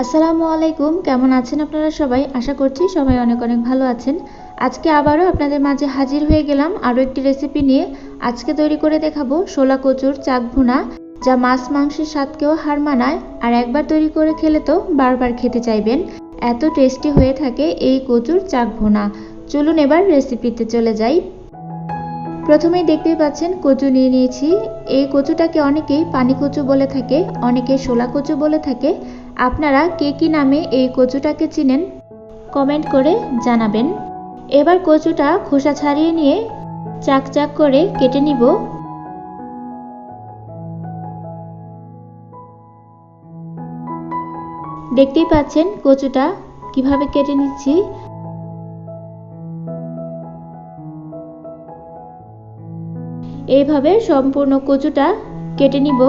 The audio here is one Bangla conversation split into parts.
আসসালামু আলাইকুম, কেমন আছেন আপনারা সবাই? আশা করছি সবাই অনেক অনেক ভালো আছেন। আজকে আবারও আপনাদের মাঝে হাজির হয়ে গেলাম আরও একটি রেসিপি নিয়ে। আজকে তৈরি করে দেখাবো শোলা কচুর চাক ভুনা, যা মাছ মাংসের স্বাদকেও হার মানায় আর একবার তৈরি করে খেলে তো বারবার খেতে চাইবেন। এত টেস্টি হয়ে থাকে এই কচুর চাক ভুনা। চলুন এবার রেসিপিতে চলে যাই। প্রথমেই দেখতেই পাচ্ছেন কচু নিয়ে নিয়েছি। এই কচুটাকে অনেকেই পানি কচু বলে থাকে, অনেকে শোলা কচু বলে থাকে। আপনারা কে কি নামে এই কচুটাকে চিনেন? কমেন্ট করে জানাবেন। এবার কচুটা খোসা ছাড়িয়ে নিয়ে চাক চাক করে কেটে নিব। দেখতেই পাচ্ছেন কচুটা কীভাবে কেটে নিচ্ছি। এইভাবে সম্পূর্ণ কচুটা কেটে নিব।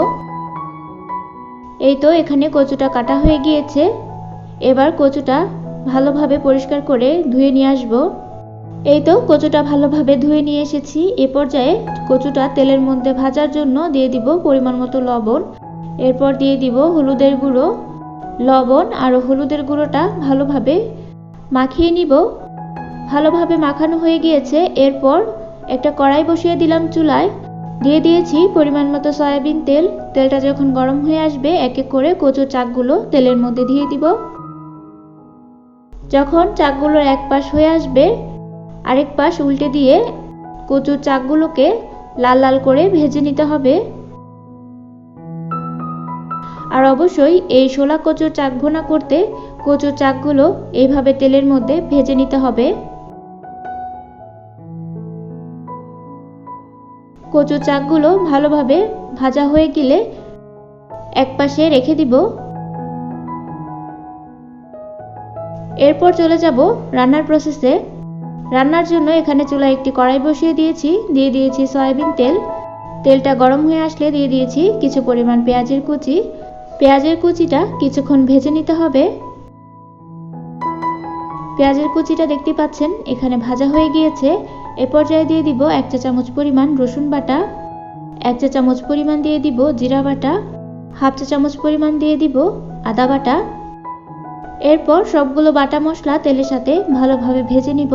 এই তো এখানে কচুটা কাটা হয়ে গিয়েছে। এবার কচুটা ভালোভাবে পরিষ্কার করে ধুয়ে নিয়ে আসব। এই তো কচুটা ভালোভাবে ধুয়ে নিয়ে এসেছি। এ পর্যায়ে কচুটা তেলের মধ্যে ভাজার জন্য দিয়ে দিব পরিমাণ মতো লবণ। এরপর দিয়ে দিব হলুদের গুঁড়ো। লবণ আর হলুদের গুঁড়োটা ভালোভাবে মাখিয়ে নিব। ভালোভাবে মাখানো হয়ে গিয়েছে। এরপর একটা কড়াই বসিয়ে দিলাম চুলায়। দিয়ে দিয়েছি পরিমাণ মতো সয়াবিন তেল। তেলটা যখন গরম হয়ে আসবে, এক এক করে কচুর চাকগুলো তেলের মধ্যে দিয়ে দিব। যখন চাকগুলোর এক পাশ হয়ে আসবে, আরেক পাশ উল্টে দিয়ে কচুর চাকগুলোকে লাল লাল করে ভেজে নিতে হবে। আর অবশ্যই এই শোলা কচুর চাক ভোনা করতে কচুর চাকগুলো এইভাবে তেলের মধ্যে ভেজে নিতে হবে। কচুর চাকগুলো ভালোভাবে ভাজা হয়ে গেলে এক পাশে রেখে দিব। এরপর চলে যাব রান্নার প্রসেসে রান্নার জন্য এখানে চুলায় একটি কড়াই বসিয়ে দিয়েছি। দিয়ে দিয়েছি সয়াবিন তেল। তেলটা গরম হয়ে আসলে দিয়ে দিয়েছি কিছু পরিমাণ পেঁয়াজের কুচি। পেঁয়াজের কুচিটা কিছুক্ষণ ভেজে নিতে হবে। পেঁয়াজের কুচিটা দেখতে পাচ্ছেন, এখানে ভাজা হয়ে গিয়েছে। এ পর্যায়ে দিয়ে দিব এক চা চামচ পরিমাণ রসুন বাটা, এক চা চামচ পরিমাণ দিয়ে দিব জিরা বাটা, হাফ চা চামচ পরিমাণ দিয়ে দিব আদা বাটা। এরপর সবগুলো বাটা মশলা তেলের সাথে ভালোভাবে ভেজে নিব,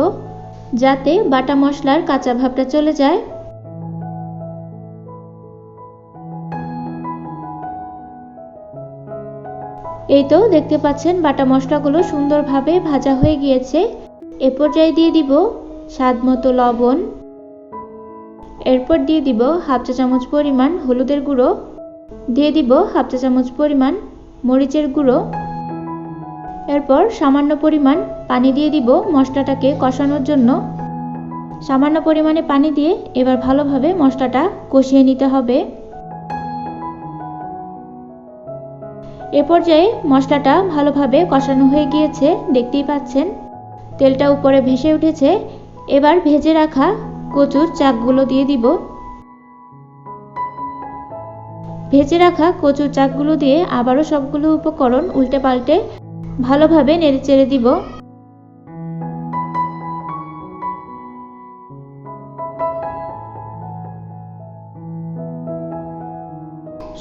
যাতে বাটা মশলার কাঁচা ভাবটা চলে যায়। এই তো দেখতে পাচ্ছেন বাটা মশলাগুলো সুন্দরভাবে ভাজা হয়ে গিয়েছে। এ পর্যায়ে দিয়ে দিব স্বাদ মতো লবণ। এরপর দিয়ে দিব হাফ চা চামচ পরিমাণ হলুদের গুঁড়ো। দিয়ে দিব হাফ চা চামচ পরিমাণ মরিচের গুঁড়ো। এরপর সামান্য পরিমাণ পানি দিয়ে দিব মশলাটাকে কষানোর জন্য। সামান্য পরিমাণে পানি দিয়ে এবার ভালোভাবে মশলাটা কষিয়ে নিতে হবে। এ পর্যায়ে মশলাটা ভালোভাবে কষানো হয়ে গিয়েছে, দেখতেই পাচ্ছেন। তেলটা উপরে ভেসে উঠেছে এবার ভেজে রাখা কচুর চাকগুলো দিয়ে দিব। ভেজে রাখা কচুর চাকগুলো দিয়ে আবারও সবগুলো উপকরণ উল্টে পাল্টে ভালোভাবে নেড়ে চেড়ে দিব।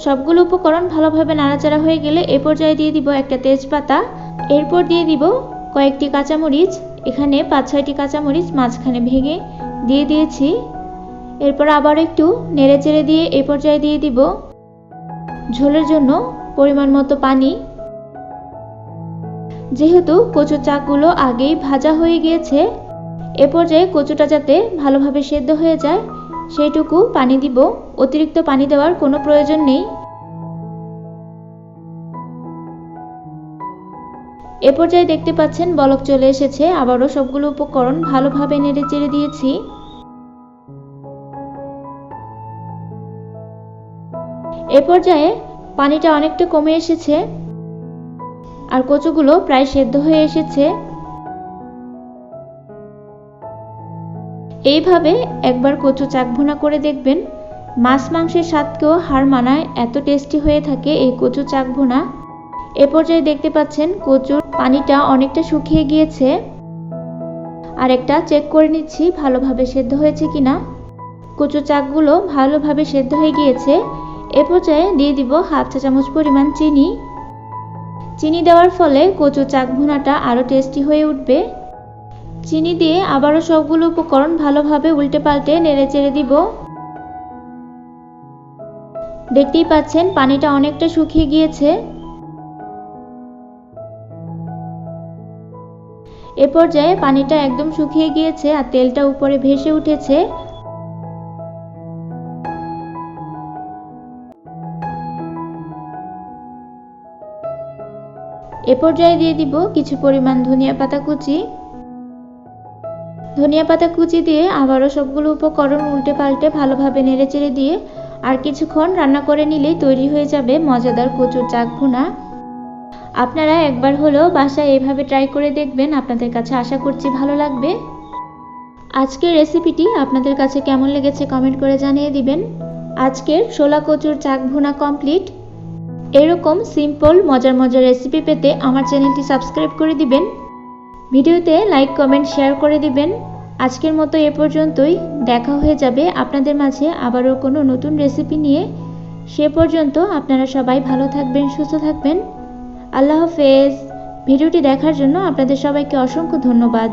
সবগুলো উপকরণ ভালোভাবে নাড়াচাড়া হয়ে গেলে এ পর্যায়ে দিয়ে দিব একটা তেজপাতা। এরপর দিয়ে দিব কয়েকটি কাঁচামরিচ। এখানে পাঁচ ছয়টি কাঁচামরিচ মাঝখানে ভেঙে দিয়ে দিয়েছি। এরপর আবার একটু নেড়ে চেড়ে দিয়ে এ পর্যায়ে দিয়ে দিব। ঝোলের জন্য পরিমাণ মতো পানি। যেহেতু কচুর চাকগুলো আগেই ভাজা হয়ে গিয়েছে, এ পর্যায়ে কচুটা যাতে ভালোভাবে সেদ্ধ হয়ে যায়, সেইটুকু পানি দিব। অতিরিক্ত পানি দেওয়ার কোনো প্রয়োজন নেই। এ পর্যায়ে দেখতে পাচ্ছেন বলক চলে এসেছে। আবারও সবগুলো উপকরণ ভালোভাবে নেড়ে চেড়ে দিয়েছি। এ পর্যায়ে পানিটা অনেকটা কমে এসেছে আর কচুগুলো প্রায় সেদ্ধ হয়ে এসেছে। এইভাবে একবার কচু চাক ভুনা করে দেখবেন। মাছ মাংসের স্বাদকেও হার মানায় এত টেস্টি হয়ে থাকে এই কচু চাক ভুনা এ পর্যায়ে দেখতে পাচ্ছেন কচুর পানিটা অনেকটা শুকিয়ে গিয়েছে। আর একটা চেক করে নিচ্ছি, ভালোভাবে সেদ্ধ হয়েছে কিনা। কচু চাকগুলো ভালোভাবে সেদ্ধ হয়ে গিয়েছে। এ পর্যায়ে দিয়ে দিব হাফ চা চামচ পরিমাণ চিনি। চিনি দেওয়ার ফলে কচু চাক ভুনাটা আরও টেস্টি হয়ে উঠবে। চিনি দিয়ে আবারও সবগুলো উপকরণ ভালোভাবে উল্টে পাল্টে নেড়ে চেড়ে দিব। দেখতেই পাচ্ছেন পানিটা অনেকটা শুকিয়ে গিয়েছে। এ পর্যায়ে পানিটা একদম শুকিয়ে গিয়েছে আর তেলটা উপরে ভেসে উঠেছে। এ পর্যায়ে দিয়ে দিব কিছু পরিমাণ ধনিয়া পাতা কুচি। ধনিয়া পাতা কুচি দিয়ে আবারও সবগুলো উপকরণ উল্টে পাল্টে ভালোভাবে নেড়েচেড়ে দিয়ে আর কিছুক্ষণ রান্না করে নিলেই তৈরি হয়ে যাবে মজাদার কচুর চাক ভুনা আপনারা একবার হলেও বাসায় এইভাবে ট্রাই করে দেখবেন, আপনাদের কাছে আশা করছি ভালো লাগবে। আজকের রেসিপিটি আপনাদের কাছে কেমন লেগেছে কমেন্ট করে জানিয়ে দিবেন। আজকের শোলা কচুর চাক ভুনা কমপ্লিট এরকম সিম্পল মজার মজার রেসিপি পেতে আমার চ্যানেলটি সাবস্ক্রাইব করে দিবেন। ভিডিওতে লাইক কমেন্ট শেয়ার করে দিবেন। আজকের মতো এ পর্যন্তই। দেখা হয়ে যাবে আপনাদের মাঝে আবারও কোনো নতুন রেসিপি নিয়ে। সে পর্যন্ত আপনারা সবাই ভালো থাকবেন, সুস্থ থাকবেন। আল্লাহ হাফেজ। ভিডিওটি দেখার জন্য আপনাদের সবাইকে অসংখ্য ধন্যবাদ।